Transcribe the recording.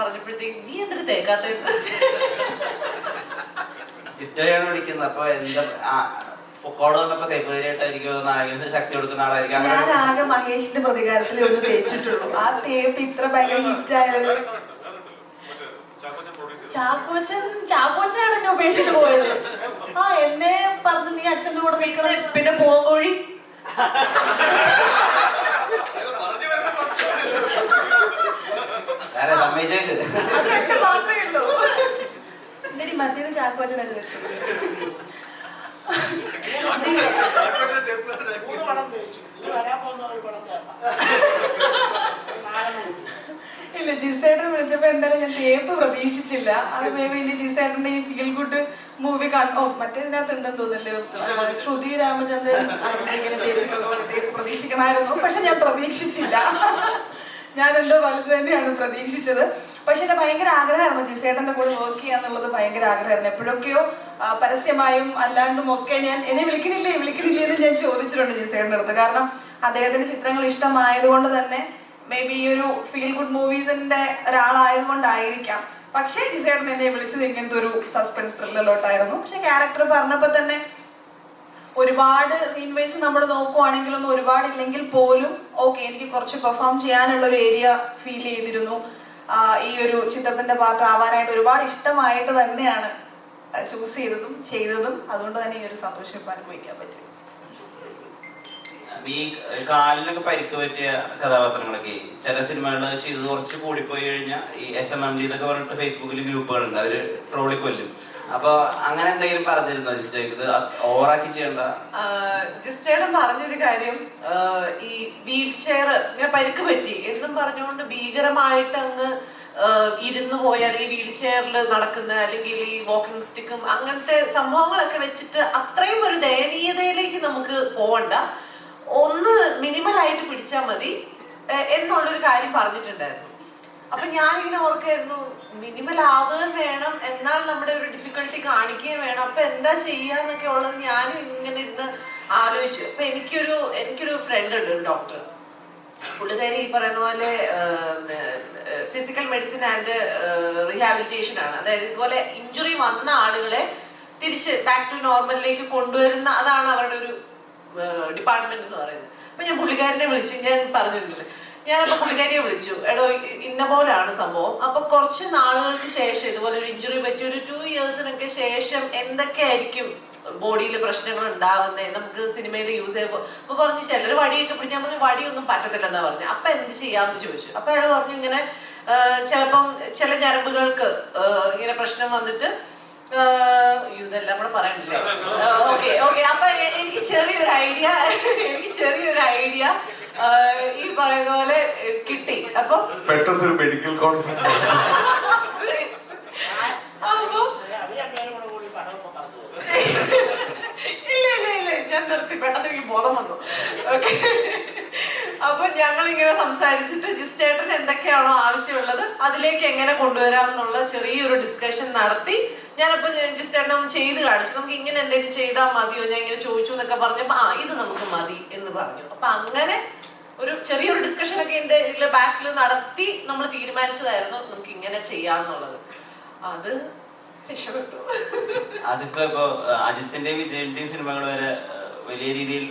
പറഞ്ഞപ്പോഴത്തേക്ക് നീ എന്തിനു തേക്കാത്ത ഹിസ്റ്ററിയാണ് വിളിക്കുന്നത്. അപ്പൊ എന്താ പൊക്കോട് വന്നപ്പോ കൈപ്പതിരായിട്ടായിരിക്കും നായകന് ശക്തി കൊടുക്കുന്ന ആളായിരിക്കും. ഞാൻ ആകെ മഹേഷിന്റെ പ്രതികാരത്തിൽ ഒന്ന് തേച്ചിട്ടുള്ളൂ. ആ തേപ്പ് ഇത്ര ഭയങ്കര ഹിറ്റ് ആയത് ചാക്കോച്ചൻ ചാക്കോച്ചനാണ് എന്നെ ഉപേക്ഷിച്ചിട്ട് പോയത്. ആ എന്നെ പറഞ്ഞ് നീ അച്ഛന്റെ കൂടെ നിൽക്കണം പിന്നെ പോകോഴി വേറെ സമ്മതിച്ചേക്ക് അത് എന്റെ മാത്രമേ ഉള്ളൂ എന്റെ മറ്റേത് ചാക്കോച്ചനല്ലേ ഇല്ല ജിസേട്ടൻ വിളിച്ചപ്പോ എന്തായാലും ഞാൻ തേപ്പ് പ്രതീക്ഷിച്ചില്ല. അത് മേ ബി ഇനി ജിസേട്ടന്റെ ഈ ഫീൽ ഗുഡ് മൂവി ഓ മറ്റേതിനകത്ത് ഉണ്ടെന്ന് തോന്നല്ലോ ശ്രുതി രാമചന്ദ്രൻ പ്രതീക്ഷിക്കണമായിരുന്നു. പക്ഷെ ഞാൻ പ്രതീക്ഷിച്ചില്ല. ഞാൻ എന്തോ വലുത് തന്നെയാണ് പ്രതീക്ഷിച്ചത്. പക്ഷെ എന്റെ ഭയങ്കര ആഗ്രഹമായിരുന്നു ജിസേട്ടന്റെ കൂടെ വർക്ക് ചെയ്യുക എന്നുള്ളത് ഭയങ്കര ആഗ്രഹമായിരുന്നു. എപ്പോഴൊക്കെയോ പരസ്യമായും അല്ലാണ്ടും ഒക്കെ ഞാൻ എന്നെ വിളിക്കണില്ലേ വിളിക്കണില്ലേ എന്ന് ഞാൻ ചോദിച്ചിട്ടുണ്ട് ജിസേട്ടന്റെ അടുത്ത്. കാരണം അദ്ദേഹത്തിന്റെ ചിത്രങ്ങൾ ഇഷ്ടമായതുകൊണ്ട് തന്നെ മേ ബി ഈ ഒരു ഫീൽ ഗുഡ് മൂവീസിന്റെ ഒരാളായതുകൊണ്ടായിരിക്കാം. പക്ഷേ ജിസേട്ടൻ എന്നെ വിളിച്ചത് ഇങ്ങനത്തെ ഒരു സസ്പെൻസ് ത്രില്ലറിലോട്ടായിരുന്നു പക്ഷെ ക്യാരക്ടർ പറഞ്ഞപ്പോൾ തന്നെ ഒരുപാട് സീൻ വൈസ് നമ്മൾ നോക്കുവാണെങ്കിലൊന്നും ഒരുപാട് ഇല്ലെങ്കിൽ പോലും ഓക്കെ എനിക്ക് കുറച്ച് പെർഫോം ചെയ്യാനുള്ള ഒരു ഏരിയ ഫീൽ ചെയ്തിരുന്നു. ഈ ഒരു ചിത്രത്തിന്റെ പാർട്ട് ആവാനായിട്ട് ഒരുപാട് ഇഷ്ടമായിട്ട് തന്നെയാണ് ചൂസ് ചെയ്തതും ചെയ്തതും. അതുകൊണ്ട് തന്നെ ഈ ഒരു സന്തോഷം ഇപ്പം അനുഭവിക്കാൻ പറ്റും. ഈ കാലിനൊക്കെ പരിക്ക് പറ്റിയ കഥാപാത്രങ്ങളൊക്കെ ചില സിനിമകൾ ചെയ്ത് കുറച്ച് കൂടിപ്പോയി കഴിഞ്ഞാൽ ഈ എസ് എം എം ഡി എന്നൊക്കെ പറഞ്ഞിട്ട് ഫേസ്ബുക്കിൽ ഗ്രൂപ്പുകളുണ്ട്. അവർ ട്രോളി കൊല്ലും അപ്പൊ അങ്ങനെ എന്തെങ്കിലും പറഞ്ഞിരുന്നോ ജിസ്റ്റേ ഇത് ഓവറാക്കി ചെയ്യണ്ട. ജിസ്റ്റേടൻ പറഞ്ഞൊരു കാര്യം ഈ വീൽ ചെയർ ഇങ്ങനെ പരിക്ക് പറ്റി. എന്നും പറഞ്ഞുകൊണ്ട് ഭീകരമായിട്ട് അങ്ങ് ഇരുന്ന് പോയ അല്ലെങ്കിൽ വീൽ ചെയറിൽ നടക്കുന്ന അല്ലെങ്കിൽ ഈ വാക്കിംഗ് സ്റ്റിക്കും അങ്ങനത്തെ സംഭവങ്ങളൊക്കെ വെച്ചിട്ട് അത്രയും ഒരു ദയനീയതയിലേക്ക് നമുക്ക് പോകണ്ട ഒന്ന് മിനിമൽ ആയിട്ട് പിടിച്ചാൽ മതി എന്നുള്ളൊരു കാര്യം പറഞ്ഞിട്ടുണ്ടായിരുന്നു. അപ്പൊ ഞാനിങ്ങനെ ഓർക്കായിരുന്നു മിനിമൽ ആവുകയും വേണം എന്നാൽ നമ്മുടെ ഒരു ഡിഫിക്കൽട്ടി കാണിക്കുകയും വേണം. അപ്പൊ എന്താ ചെയ്യാന്നൊക്കെ ഉള്ളത് ഞാൻ ഇങ്ങനെ ഇരുന്ന് ആലോചിച്ചു. അപ്പൊ എനിക്കൊരു എനിക്കൊരു ഫ്രണ്ട് ഉണ്ട് ഒരു ഡോക്ടർ പുള്ളിക്കാരി ഈ പറയുന്ന പോലെ ഫിസിക്കൽ മെഡിസിൻ ആൻഡ് റീഹാബിലിറ്റേഷൻ ആണ്. അതായത് ഇതുപോലെ ഇഞ്ചുറി വന്ന ആളുകളെ തിരിച്ച് ബാക്ക് ടു നോർമലിലേക്ക് കൊണ്ടുവരുന്ന അതാണ് അവരുടെ ഒരു ഡിപ്പാർട്ട്മെന്റ് എന്ന് പറയുന്നത്. അപ്പൊ ഞാൻ പുള്ളിക്കാരനെ വിളിച്ച് ഞാൻ പറഞ്ഞിരുന്നില്ല ഞാനപ്പോ പുള്ളിക്കാരിയെ വിളിച്ചു. എടോ ഇന്ന പോലെയാണ് സംഭവം. അപ്പൊ കുറച്ച് നാളുകൾക്ക് ശേഷം ഇതുപോലെ ഒരു ഇഞ്ചുറി പറ്റി ഒരു ടു ഇയേഴ്സിനൊക്കെ ശേഷം എന്തൊക്കെയായിരിക്കും ബോഡിയിൽ പ്രശ്നങ്ങൾ ഉണ്ടാവുന്നത് നമുക്ക് സിനിമയിൽ യൂസ് ചെയ്യുമ്പോൾ അപ്പൊ പറഞ്ഞു ചിലർ വടിയൊക്കെ പിടിച്ചാൽ പറഞ്ഞു വടിയൊന്നും പറ്റത്തില്ലെന്നാ പറഞ്ഞു. അപ്പൊ എന്ത് ചെയ്യാമെന്ന് ചോദിച്ചു. അപ്പൊ അയാൾ പറഞ്ഞു ഇങ്ങനെ ചിലപ്പം ചില ഞരമ്പുകൾക്ക് ഇങ്ങനെ പ്രശ്നം വന്നിട്ട് ഇതെല്ലാം കൂടെ പറയണില്ലേ ഓക്കെ ഓക്കെ. അപ്പൊ എനിക്ക് ചെറിയൊരു ഐഡിയ എനിക്ക് ചെറിയൊരു ഐഡിയ. ഈ പറയുന്ന പോലെ കിട്ടി. അപ്പൊ പെട്ടെന്നൊരു മെഡിക്കൽ കോൺഫറൻസ് ഇല്ല ഇല്ല ഇല്ല. ഞാൻ നിർത്തി. പെട്ടെന്ന് എനിക്ക് ബോധം വന്നു. ഓക്കെ. അപ്പൊ ഞങ്ങൾ ഇങ്ങനെ സംസാരിച്ചിട്ട് ജിസ്റ്റേട്ടൻ എന്തൊക്കെയാണോ ആവശ്യമുള്ളത് അതിലേക്ക് എങ്ങനെ കൊണ്ടുവരാം എന്നുള്ള ചെറിയൊരു ഡിസ്കഷൻ നടത്തി. ഞാനപ്പോ ജിസ്റ്റേട്ടൻ ഒന്ന് ചെയ്ത് കാണിച്ചു. നമുക്ക് ഇങ്ങനെ എന്തെങ്കിലും ചെയ്താൽ മതിയോ? ഞാൻ ഇങ്ങനെ ചോദിച്ചു എന്നൊക്കെ പറഞ്ഞപ്പോ ആ ഇത് നമുക്ക് മതി എന്ന് പറഞ്ഞു. അപ്പൊ അങ്ങനെ ഒരു ചെറിയൊരു ഡിസ്കഷൻ ഒക്കെ എന്റെ ഇതിലെ ബാക്കിൽ നടത്തി നമ്മൾ തീരുമാനിച്ചതായിരുന്നു നമുക്ക് ഇങ്ങനെ ചെയ്യാന്നുള്ളത്. അത് രക്ഷപ്പെട്ടു. അതിപ്പോ ഇപ്പൊ അജിത്തിന്റെയും വിജയന്റെയും സിനിമകൾ വരെ വലിയ രീതിയിൽ